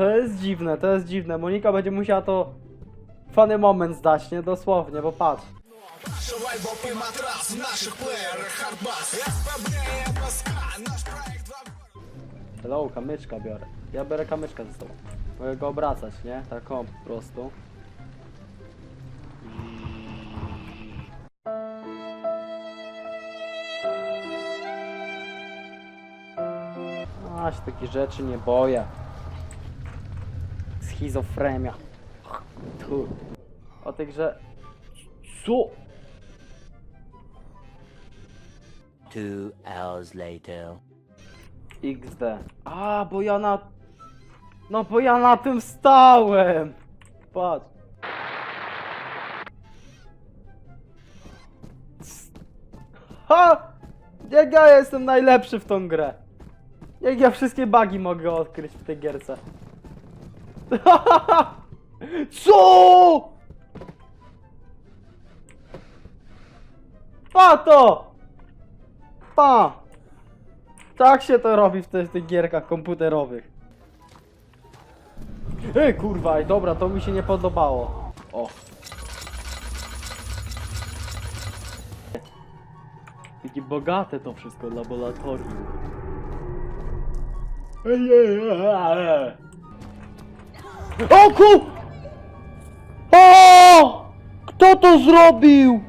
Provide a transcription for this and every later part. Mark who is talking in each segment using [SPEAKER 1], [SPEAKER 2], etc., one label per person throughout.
[SPEAKER 1] To jest dziwne, to jest dziwne. Monika będzie musiała to funny moment zdać, nie? Dosłownie, bo patrz. Hello, kamyczka biorę. Ja biorę kamyczka ze sobą. Mogę go obracać, nie? Taką po prostu. Aż takich rzeczy nie boję. Schizofrenia. Tu. O tej grze... Co?
[SPEAKER 2] Two hours later.
[SPEAKER 1] XD. A, bo ja na... No bo ja na tym stałem! Patrz. Ha! Jak ja jestem najlepszy w tą grę. Jak ja wszystkie bugi mogę odkryć w tej gierce. Co? Pa to! Pa! Tak się to robi w tych, tych gierkach komputerowych. Ej, kurwa, dobra, to mi się nie podobało. O. Takie bogate to wszystko laboratorium. Ej, ej, ej, ej. O ku! O! Kto to zrobił?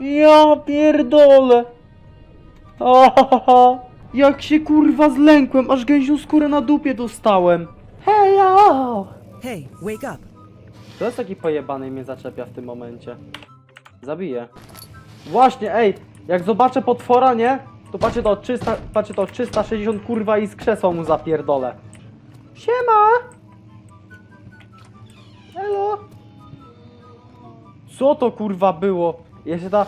[SPEAKER 1] Ja pierdolę. Ahaha, jak się kurwa zlękłem, aż gęsią skórę na dupie dostałem. Hello!
[SPEAKER 3] Hey, wake up.
[SPEAKER 1] To jest taki pojebany i mnie zaczepia w tym momencie. Zabiję. Właśnie, ej, jak zobaczę potwora, nie? To patrzcie to 300, patrzcie to 360 kurwa i z krzesła mu zapierdolę. Siema! Hello! Co to kurwa było? Jeszcze ta...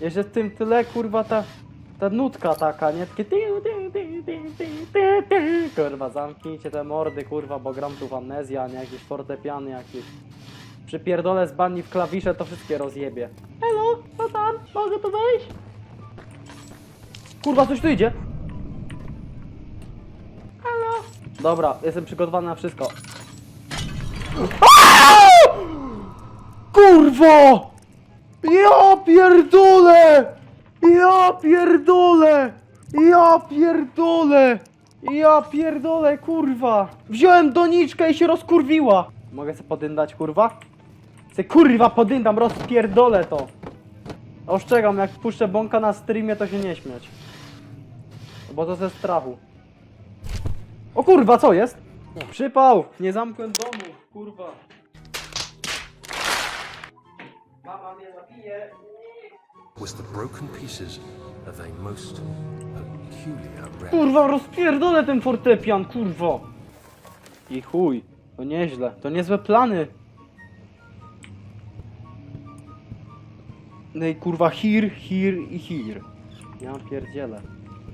[SPEAKER 1] Jeszcze w tym tyle kurwa ta... Ta nutka taka, nie? Takie... Kurwa, zamknijcie te mordy, kurwa, bo gram tu w amnezja, a nie jakieś fortepiany jakieś. Przypierdolę z bani w klawisze, to wszystkie rozjebie. Hello, co tam? Mogę tu wejść? Kurwa, coś tu idzie. Dobra, jestem przygotowany na wszystko. Kurwo! Ja pierdolę! Ja pierdolę! Ja pierdolę! Ja pierdolę, kurwa! Wziąłem doniczkę i się rozkurwiła! Mogę sobie podyndać, kurwa? Se kurwa podyndam, rozpierdolę to! Ostrzegam, jak puszczę bąka na streamie, to się nie śmiać. Bo to ze strachu. O kurwa, co jest? Przypał! Nie zamknę domu, kurwa. Mama mnie zabije.
[SPEAKER 4] was the broken pieces of a most peculiar relic.
[SPEAKER 1] Kurwa, rozpierdolę ten fortepian, kurwo! I chuj, to nieźle, to niezłe plany. No i kurwa, hir, hir i hir. Ja pierdzielę,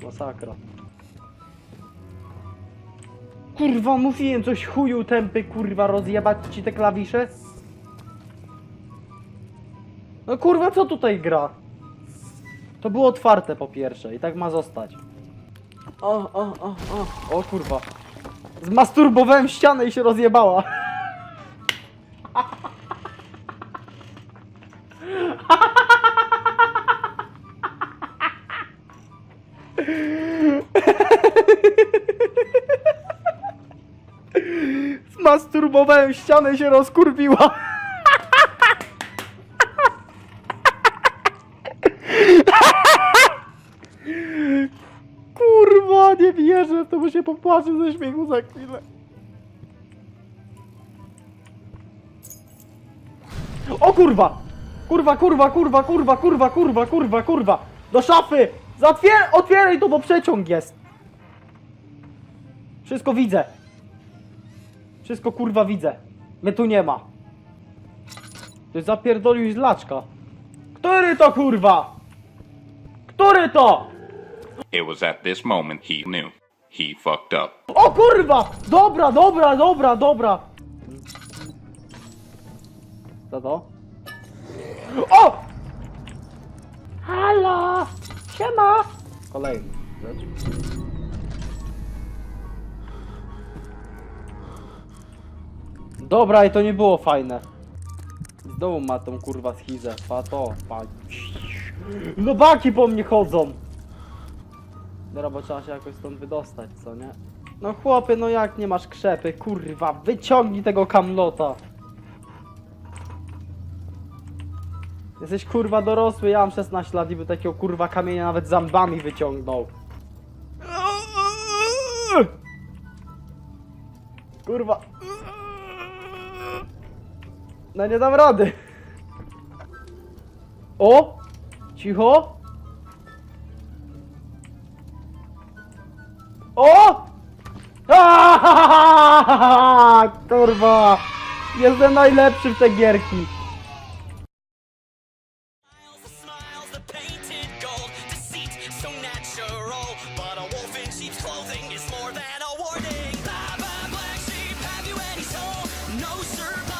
[SPEAKER 1] masakra. Kurwa, mówiłem coś chuju tępy, kurwa, rozjebać ci te klawisze? No kurwa, co tutaj gra? To było otwarte po pierwsze i tak ma zostać. O, o, o, o, o kurwa. Zmasturbowałem ścianę i się rozjebała. Zmasturbowałem ścianę się rozkurwiła. Kurwa, nie wierzę w to, bo się popłaczę ze śmiechu za chwilę. O kurwa! Kurwa, kurwa, kurwa, kurwa, kurwa, kurwa, kurwa, kurwa! Do szafy! Zatwier otwieraj to, bo przeciąg jest! Wszystko widzę. Wszystko kurwa widzę. Mnie tu nie ma. Ty zapierdolił z laczka. Który to kurwa? Który to?
[SPEAKER 5] It was at this moment he knew. He fucked up.
[SPEAKER 1] O kurwa! Dobra, dobra, dobra, dobra! Co to? O! Halo! Siema! Kolejny rzecz. Dobra, i to nie było fajne. Znowu ma tą kurwa schizę. Pa to, pa. Lubaki po mnie chodzą. Dobra, bo trzeba się jakoś stąd wydostać, co nie? No chłopie, no jak nie masz krzepy, kurwa, wyciągnij tego kamlota. Jesteś kurwa dorosły, ja mam 16 lat i by takiego kurwa kamienia nawet zębami wyciągnął. Kurwa. No nie dam rady. O! Cicho! O! Kurwa! Jestem najlepszy w te gierki.
[SPEAKER 3] more than a warning. Bye bye, black sheep, have you any soul? No, sir,